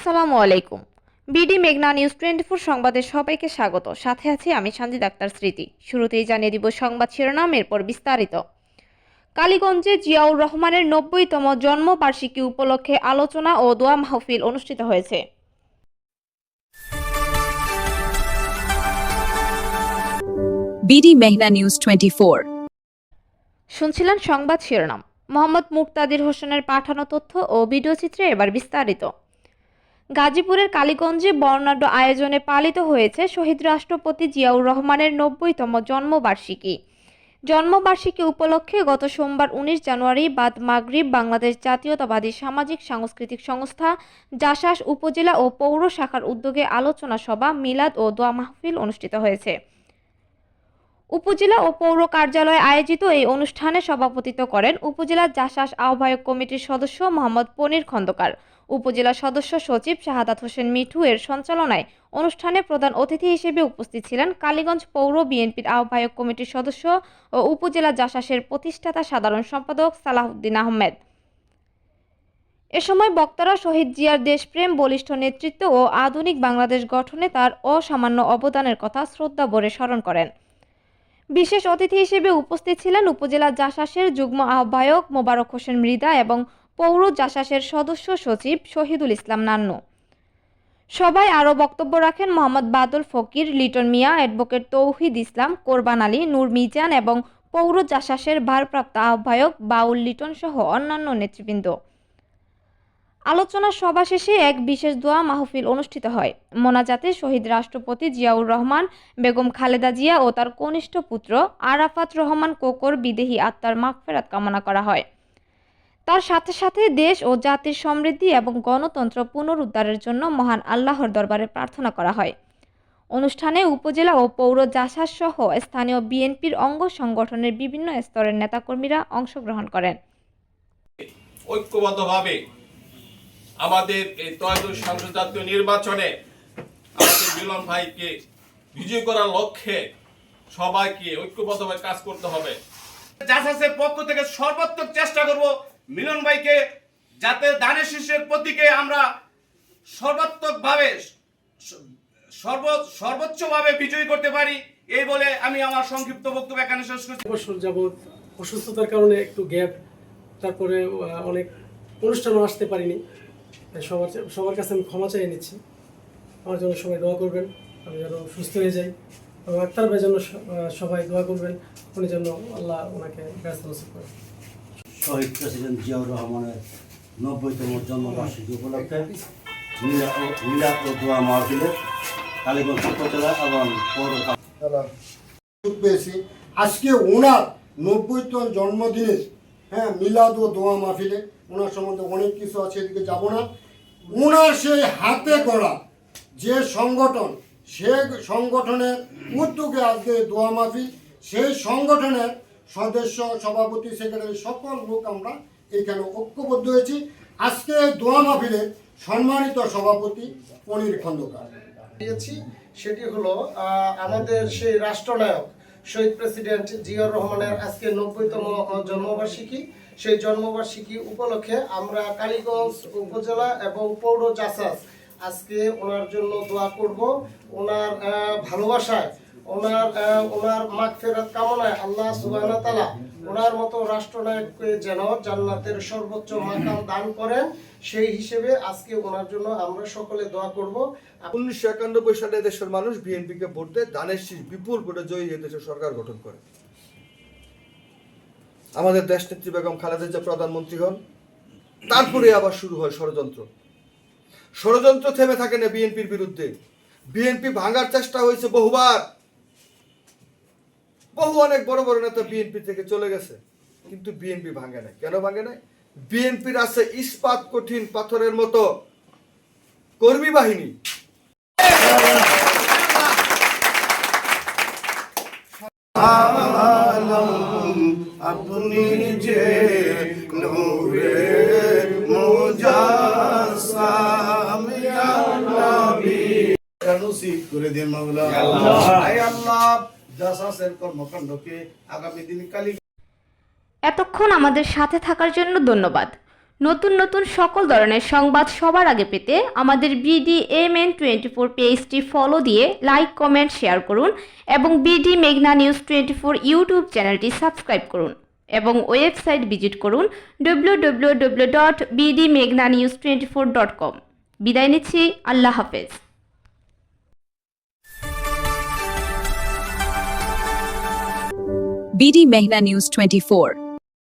আসসালামু আলাইকুম। বিডি মেঘনা নিউজ টোয়েন্টি ফোর সংবাদে সবাইকে স্বাগত। সাথে আছি আমি সঞ্জিত আক্তার স্মৃতি। শুরুতেই জানিয়ে দিব সংবাদ শিরোনাম এরপর বিস্তারিত। কালীগঞ্জে জিয়াউর রহমানের নব্বইতম জন্মবার্ষিকী উপলক্ষে আলোচনা ও দোয়া মাহফিল অনুষ্ঠিত হয়েছে। বিডি মেঘনা নিউজ টোয়েন্টি ফোর শুনছিলেন সংবাদ শিরোনাম। মোহাম্মদ মুক্তাদির হোসেনের পাঠানো তথ্য ও ভিডিও চিত্রে এবার বিস্তারিত। গাজীপুরের কালীগঞ্জে বর্ণাঢ্য আয়োজনে পালিত হয়েছে শহীদ রাষ্ট্রপতি জিয়াউর রহমানের নব্বইতম জন্মবার্ষিকী। জন্মবার্ষিকী উপলক্ষে গত সোমবার উনিশ জানুয়ারি বাদ মাগরিব বাংলাদেশ জাতীয়তাবাদী সামাজিক সাংস্কৃতিক সংস্থা জাসাস উপজেলা ও পৌর শাখার উদ্যোগে আলোচনা সভা, মিলাদ ও দোয়া মাহফিল অনুষ্ঠিত হয়েছে। উপজেলা ও পৌর কার্যালয়ে আয়োজিত এই অনুষ্ঠানে সভাপতিত্ব করেন উপজেলা জাসাস আহ্বায়ক কমিটির সদস্য মোহাম্মদ পনির খন্দকার। উপজেলা সদস্য সচিব শাহাদাত হোসেন মিঠু এর সঞ্চালনায় অনুষ্ঠানে প্রধান অতিথি হিসেবে উপস্থিত ছিলেন কালীগঞ্জ পৌর বিএনপির আহ্বায়ক কমিটির সদস্য ও উপজেলা জাসাসের প্রতিষ্ঠাতা সাধারণ সম্পাদক সালাহউদ্দিন আহমেদ। এ সময় বক্তারা শহীদ জিয়ার দেশপ্রেম, বলিষ্ঠ নেতৃত্ব ও আধুনিক বাংলাদেশ গঠনে তার অসামান্য অবদানের কথা শ্রদ্ধা ভরে স্মরণ করেন। বিশেষ অতিথি হিসেবে উপস্থিত ছিলেন উপজেলা জাসাসের যুগ্ম আহ্বায়ক মোবারক হোসেন মৃদা এবং পৌর জাসাসের সদস্য সচিব শহীদুল ইসলাম নান্নু। সবাই আরও বক্তব্য রাখেন মোহাম্মদ বাদল ফকির, লিটন মিয়া, অ্যাডভোকেট তৌহিদ ইসলাম, কোরবান আলী, নূর মিজান এবং পৌর জাসাসের ভারপ্রাপ্ত আহ্বায়ক বাউল লিটন সহ অন্যান্য নেতৃবৃন্দ। আলোচনা সভা শেষে এক বিশেষ দোয়া মাহফিল অনুষ্ঠিত হয়। মোনাজাতে শহীদ রাষ্ট্রপতি জিয়াউর রহমান, বেগম খালেদা জিয়া ও তার কনিষ্ঠ পুত্র আরাফাত রহমান কোকর বিদেহী আত্মার মাগফেরাত কামনা করা হয়। তার সাথে সাথে দেশ ও জাতির সমৃদ্ধি এবং গণতন্ত্র পুনরুদ্ধারের জন্য মহান আল্লাহর দরবারে প্রার্থনা করা হয়। অনুষ্ঠানে উপজেলা ও পৌর জাসাস সহ স্থানীয় বিএনপির অঙ্গ সংগঠনের বিভিন্ন স্তরের নেতাকর্মীরা অংশগ্রহণ করেন। ঐক্যবদ্ধভাবে আমাদের এই ত্রয়োদশ সংসদ জাতীয় নির্বাচনে আমাদের মিলন ভাইকে বিজয় করার লক্ষ্যে সবাইকে ঐক্যবদ্ধভাবে কাজ করতে হবে। জাসাসের পক্ষ থেকে সর্বাত্মক চেষ্টা করব মিলন ভাইকে যাতে দানের শীর্ষের প্রতীকে আমরা সর্বাত্মক ভাবে সর্ব, সর্বোচ্চভাবে বিজয়ী করতে পারি, এই বলে আমি আমার সংক্ষিপ্ত বক্তব্য এখানে শেষ করছি। বছর যাবৎ অসুস্থতার কারণে একটু গ্যাপ, তারপরে অনেক অনুষ্ঠানও আসতে পারিনি। তাই সবার সবার কাছে আমি ক্ষমা চেয়ে নিচ্ছি। আমার জন্য সবাই দোয়া করবেন, আমি যেন সুস্থ হয়ে যাই। এবং আক্তার ভাই জন্য সবাই দোয়া করবেন, উনি যেন আল্লাহ ওনাকে ব্যস্ত নসিব করেন। শহীদ প্রেসিডেন্ট জিয়াউর রহমানের নব্বইতম জন্মবার্ষিকী উপলক্ষে মিলাদ ও দোয়া মাহফিলে কালীগঞ্জ উপজেলা এবং পৌর পেয়েছি। আজকে ওনার নব্বইতম জন্মদিনের হ্যাঁ মিলাদ ও দোয়া মাহফিলে ওনার সম্বন্ধে অনেক কিছু আছে, এদিকে যাব না। ওনার সেই হাতে করা যে সংগঠন, সে সংগঠনের উদ্যোগে আজকে দোয়া মাহফিল, সেই সংগঠনের সদস্য, সভাপতি সেক্রেটারি সকল লোক আমরা এখানে ঐক্যবদ্ধ হয়েছি। আজকে দোয়া মাহফিলের সম্মানিত সভাপতি পনির খন্দকার। সেটি হলো আমাদের সেই রাষ্ট্রনায়ক, শহীদ প্রেসিডেন্ট জিয়াউর রহমানের আজকে নব্বইতম জন্মবার্ষিকী। সেই জন্মবার্ষিকী উপলক্ষে আমরা কালীগঞ্জ উপজেলা এবং পৌর জাসাস আজকে ওনার জন্য দোয়া করব। ওনার ভালোবাসায় ওনার ওনার কামনায় আল্লাহ ওনার মতো রাষ্ট্রনায়ককে যেন জান্নাতের সর্বোচ্চ মাকাম দান করেন, সেই হিসেবে আজকে ওনার জন্য আমরা সকলে দোয়া করব। উনিশশো একানব্বই সালে দেশের মানুষ ভোট দেয় বিপুল ভোটে জয়ী দেশের সরকার গঠন করে। আমাদের দেশ নেত্রী বেগম খালেদা জিয়া প্রধানমন্ত্রী হন। তারপরে আবার শুরু হয় ষড়যন্ত্র। ষড়যন্ত্র থেমে থাকে না বিএনপির বিরুদ্ধে। বিএনপি ভাঙার চেষ্টা হয়েছে বহুবার। বহু অনেক বড় বড় নেতা বিএনপি থেকে চলে গেছে কিন্তু বিএনপি ভাঙে নাই। কেন ভাঙে নাই? বিএনপির আছে ইস্পাত কঠিন পাথরের মতো কর্মী বাহিনী। আপনি যে নূরে করে দিন মাওলা। আয় আল্লাহ। কর্মকাণ্ডকে আগামী দিন কালী এতক্ষণ আমাদের সাথে থাকার জন্য ধন্যবাদ। নতুন নতুন সকল ধরনের সংবাদ সবার আগে পেতে আমাদের BD M N twenty four পেজটি ফলো দিয়ে লাইক কমেন্ট শেয়ার করুন এবং বিডি মেঘনা নিউজ টোয়েন্টি ফোর ইউটিউব চ্যানেলটি সাবস্ক্রাইব করুন এবং ওয়েবসাইট ভিজিট করুন W W W dot BD মেঘনা news twenty four dot com বিদায় নিচ্ছি, আল্লাহ হাফেজ। BD Mehna News 24